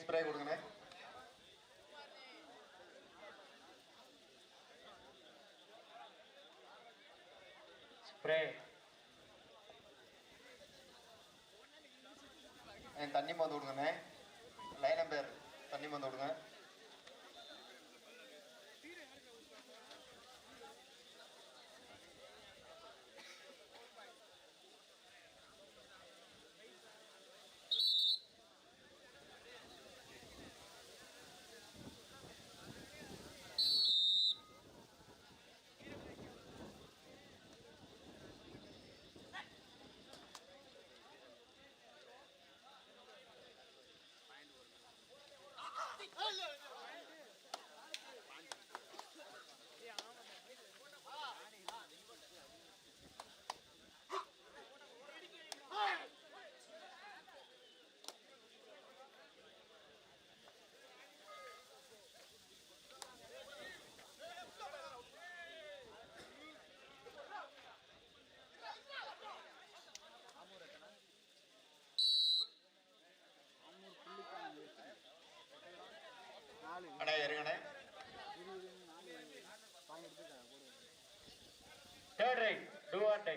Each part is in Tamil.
ஸ்ப்ரே கொடுங்கண்ணே. ஸ்ப்ரே என் தண்ணி மந்து விடுங்கண்ணே லைன் நம்பர் தண்ணி மந்து விடுங்க third raid do or die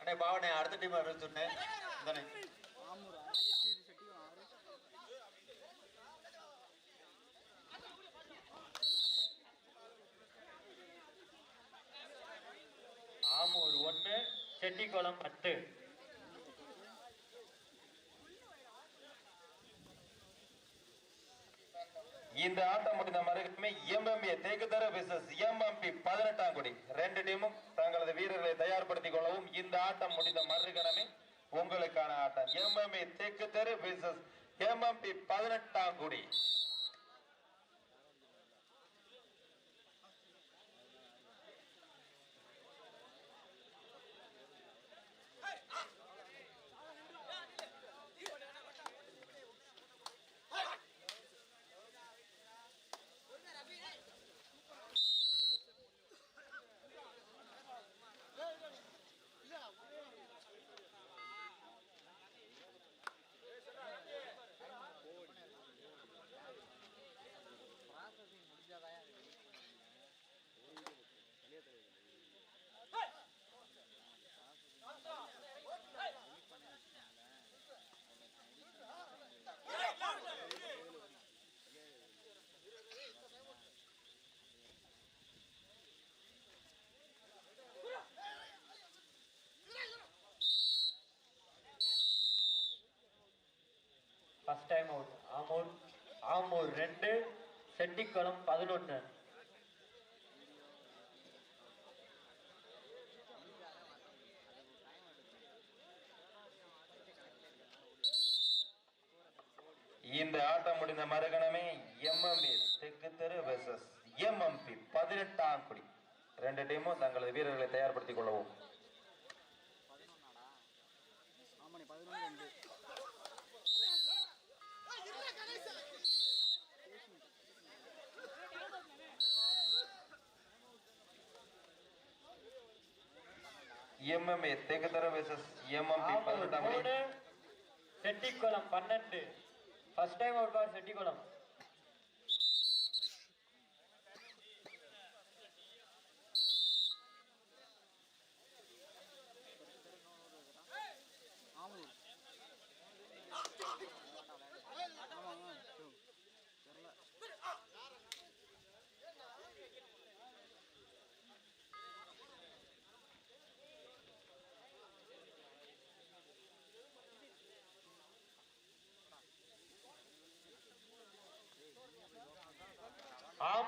அண்ணே பாவனே அடுத்த டீம் அறிவிச்சுண்ணே ஆமூர் ஆமூர் ஒன்று செட்டிக்குளம் பத்து. இந்த ஆட்டம் முடிந்த மறுகமே எம்எம்பி தேக்குதர விசஸ் எம்எம்பி பதினெட்டாம் குடி. ரெண்டு டீமும் தங்களது வீரர்களை தயார்படுத்திக் கொள்ளவும் இந்த ஆட்டம் முடிந்த மறுகணமே உங்களுக்கான ஆட்டம். எம்எம்பி தேக்குதரு விசஸ் எம்எம்பி பதினெட்டாம் குடி. First time out Amur Amur ரெண்டு செட்டிக்குளம் பதினொன்று. இந்த ஆட்டம் முடிந்த மறுகணமே எம்எம்பி தெற்கு தெரு வெர்சஸ் எம்எம்பி பதினெட்டாம் குடி. ரெண்டு டீமும் தங்களது வீரர்களை தயார்படுத்திக் கொள்ளவும். எம்எம்ஏ தெற்கு தெரு வெர்சஸ் எம்எம்பி பதினெட்டாம் செட்டிக்குளம் பன்னெண்டு. First time out for Chettikulam.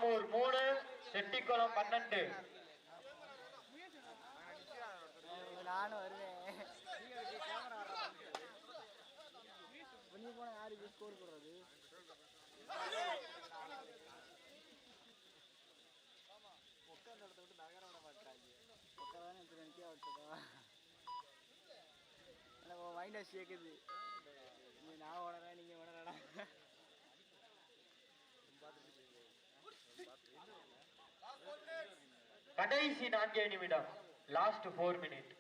Amur மூணு செட்டிக்குளம் பன்னெண்டு. நானும் வருவேன். நீ போன யாருக்கு ஸ்கோர் போடுறது? உட்காந்த இடத்த விட்டு நகர விட மாட்டாங்க எடுத்து நிற்க எனக்கு கேட்குது நான் உணரேன் நீங்கள் உணரடா கடைசி நான்கே நிமிடம். லாஸ்ட் ஃபோர் மினிட்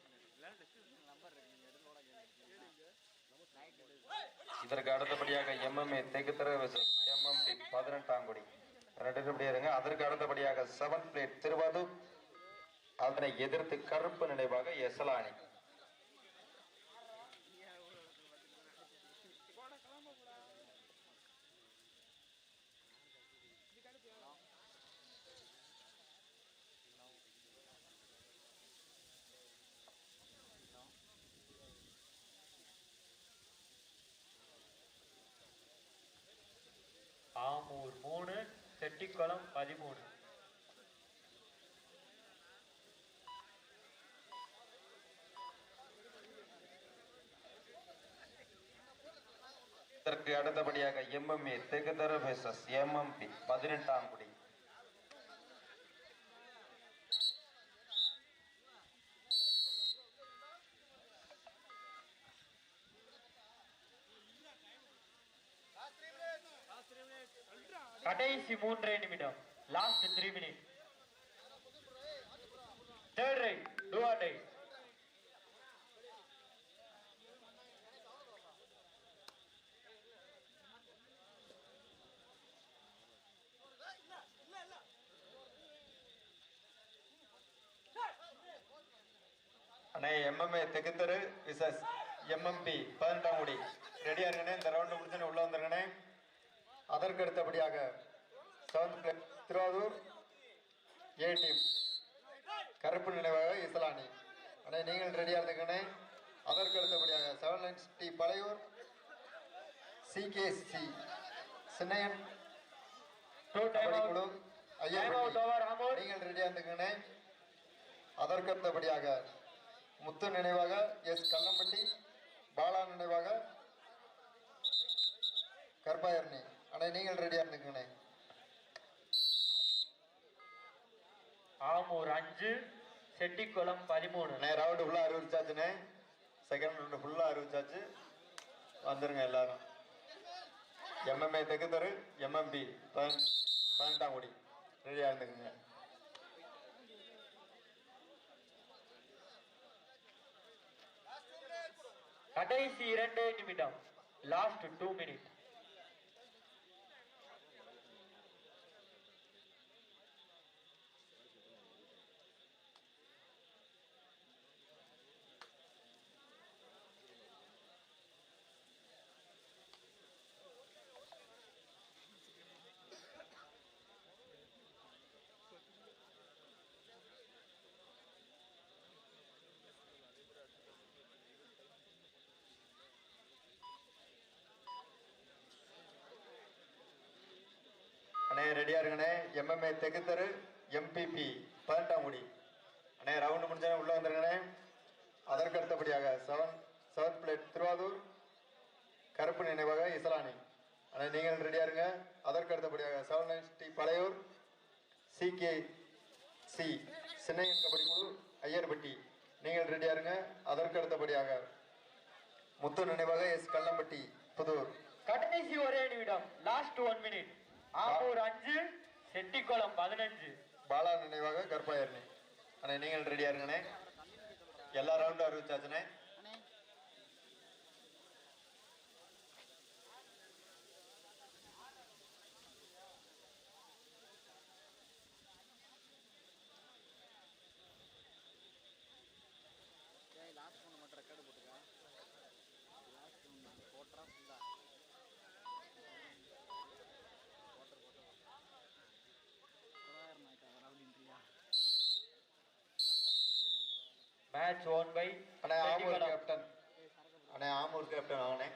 இதற்கு அடுத்தபடியாக எம்எம்ஏ தெகுத்தர வெசஸ் எம்எம்பி பதினெட்டாம் குடி. ரெண்டு இருங்க. அதற்கு அடுத்தபடியாக செவன் பிளேட் திருவாதூர் அதனை எதிர்த்து கருப்பு நினைவாக எசலானி ஆமூர் மூணு செட்டிக்குளம் பதிமூணு. இதற்கு அடுத்தபடியாக எம்எம்ஏ தெகுதர வெசஸ் எம்எம்பி பதினெட்டாம் குடி. கடைசி மூன்றே நிமிடம். Last three minute third raid do or die அண்ணே எம்எம்ஏ தெகுத்தரு விசஸ் எம்எம்பி பதினெட்டாம் குடி ரெடியா இருக்கனே இந்த ரவுண்ட் முடிச்சுன்னு உள்ள வந்துருங்கண்ணே. அதற்கு அடுத்தபடியாக செவன்த் திருவாரூர். ஏ டீம் கருப்பு நினைவாக இஸ்லானி. அண்ணே நீங்கள் ரெடியாக இருந்துக்கண்ணே. அதற்கு அடுத்தபடியாக seven lines T Palaiyur C K C Chinnaiyan two time குழு நீங்கள் ரெடியாக இருந்துக்கண்ணே. அதற்கு அடுத்தபடியாக முத்து நினைவாக எஸ் கல்லம்பட்டி பாலா நினைவாக கர்பாயர்ணி அண்ணே நீங்கள் ரெடியாக இருந்துக்கண்ணே. ஆமூர் அஞ்சு. செட்டிக்குளம் பதிமூணு. ரவுண்டு ஃபுல்லாக அறிவிச்சாச்சுண்ணே. செகண்ட் ரவுண்டு ஃபுல்லாக அறிவிச்சாச்சு. வந்துருங்க எல்லாரும். எம்எம்ஏ தெக்குத்தரு எம்எம்பி பதினெட்டாம் குடி ரெடியாக இருந்துக்குங்க. கடைசி இரண்டே நிமிடம். லாஸ்ட் டூ மினிட் ரெடியா ரெடியாக இருங்கண்ணே எம்எம்ஏ தெகுத்தரு எம்பிபி பதினெட்டாம் குடி அண்ணே ரவுண்டு முடிஞ்சோடனே உள்ளே வந்துருங்கண்ணே. அதற்கு அடுத்தபடியாக செவன் செவன் பிளேட் திருவாதூர் கருப்பு நினைவாக இசலானி அண்ணே நீங்கள் ரெடியாக இருங்க. அதற்கு அடுத்தபடியாக seven nine T Palaiyur C K C Chinnaiyan kabaddi குழு ஐயர்பட்டி. நீங்கள் ரெடியாக இருங்க. அதற்கு அடுத்தபடியாக முத்து நினைவாக எஸ் கல்லம்பட்டி புதூர். கடைசி ஒரே நிமிடம் லாஸ்ட் ஒன் மினிட் ஆமூர் அஞ்சு செட்டிக்குளம் பதினஞ்சு. பாலா நினைவாக கற்பாயர்னி அண்ணே நீங்கள் ரெடியா இருங்கண்ணே. எல்லா ரவுண்டும் அறிவிச்சாச்சுண்ணே. மேட்ச் ஓன் பை அண்ணே ஆமூர் கேப்டன் அண்ணே ஆமூர் கேப்டன் ஆனே